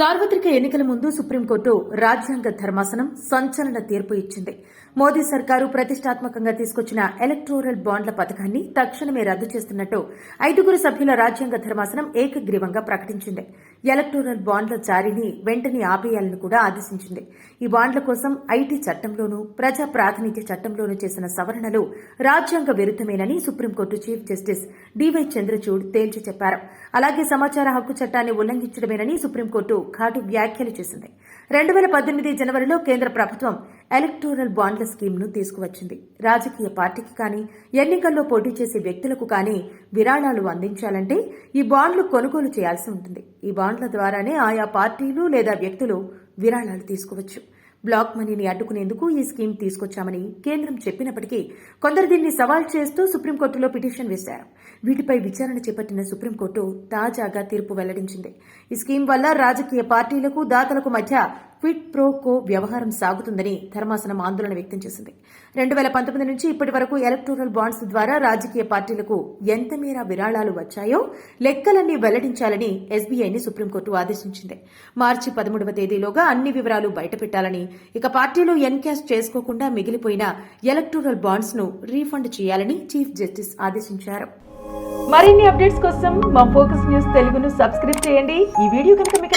సార్వత్రిక ఎన్నికల ముందు సుప్రీంకోర్టు రాజ్యాంగ ధర్మాసనం సంచలన తీర్పు ఇచ్చింది. మోదీ సర్కారు ప్రతిష్టాత్మకంగా తీసుకొచ్చిన ఎలక్టోరల్ బాండ్ల పథకాన్ని తక్షణమే రద్దు చేస్తున్నట్టు ఐదుగురు సభ్యుల రాజ్యాంగ ధర్మాసనం ఏకగ్రీవంగా ప్రకటించింది. ఎలక్టోరల్ బాండ్ల జారీని వెంటనే ఆపేయాలని కూడా ఆదేశించింది. ఈ బాండ్ల కోసం ఐటీ చట్టంలోనూ ప్రజా ప్రాతినిధ్య చట్టంలోనూ చేసిన సవరణలు రాజ్యాంగ విరుద్దమేనని supreme court chief justice D Y Chandrachud తేల్చి చెప్పారు. అలాగే సమాచార హక్కు చట్టాన్ని ఉల్లంఘించడమేనని సుప్రీంకోర్టు ఘాటు వ్యాఖ్యలు చేసింది. రెండు వేల పద్దెనిమిది జనవరిలో కేంద్ర ప్రభుత్వం ఎలక్టోరల్ బాండ్ల స్కీమ్ను తీసుకువచ్చింది. రాజకీయ పార్టీకి కానీ ఎన్నికల్లో పోటీ చేసే వ్యక్తులకు కానీ విరాళాలు అందించాలంటే ఈ బాండ్లు కొనుగోలు చేయాల్సి ఉంటుంది. ఈ బాండ్ల ద్వారానే ఆయా పార్టీలు లేదా వ్యక్తులు విరాళాలు తీసుకోవచ్చు. బ్లాక్ మనీని అడ్డుకునేందుకు ఈ స్కీమ్ తీసుకొచ్చామని కేంద్రం చెప్పినప్పటికీ కొందరు దీన్ని సవాల్ చేస్తూ సుప్రీంకోర్టులో పిటిషన్ వేశారు. వీటిపై విచారణ చేపట్టిన సుప్రీంకోర్టు తాజాగా తీర్పు వెల్లడించింది. ఈ స్కీమ్ వల్ల రాజకీయ పార్టీలకు దాతలకు మధ్య క్విట్ ప్రో కో వ్యవహారం సాగుతుందని ధర్మాసనం ఆందోళన వ్యక్తం చేసింది. రెండు వేల పంతొమ్మిది నుంచి ఇప్పటి వరకు ఎలక్టోరల్ బాండ్స్ ద్వారా రాజకీయ పార్టీలకు ఎంత మేర విరాళాలు వచ్చాయో లెక్కలన్నీ వెల్లడించాలని ఎస్బీఐని సుప్రీంకోర్టు ఆదేశించింది. మార్చి పదమూడవ తేదీలోగా అన్ని వివరాలు బయటపెట్టాలని ఇక పార్టీలు ఎన్క్యాష్ చేసుకోకుండా మిగిలిపోయిన ఎలక్టోరల్ బాండ్స్ను రీఫండ్ చేయాలని చీఫ్ జస్టిస్ ఆదేశించారు. మరిన్ని అప్డేట్స్ కోసం మా ఫోకస్ న్యూస్ తెలుగును సబ్స్క్రైబ్ చేయండి. ఈ వీడియో కనుక మీకు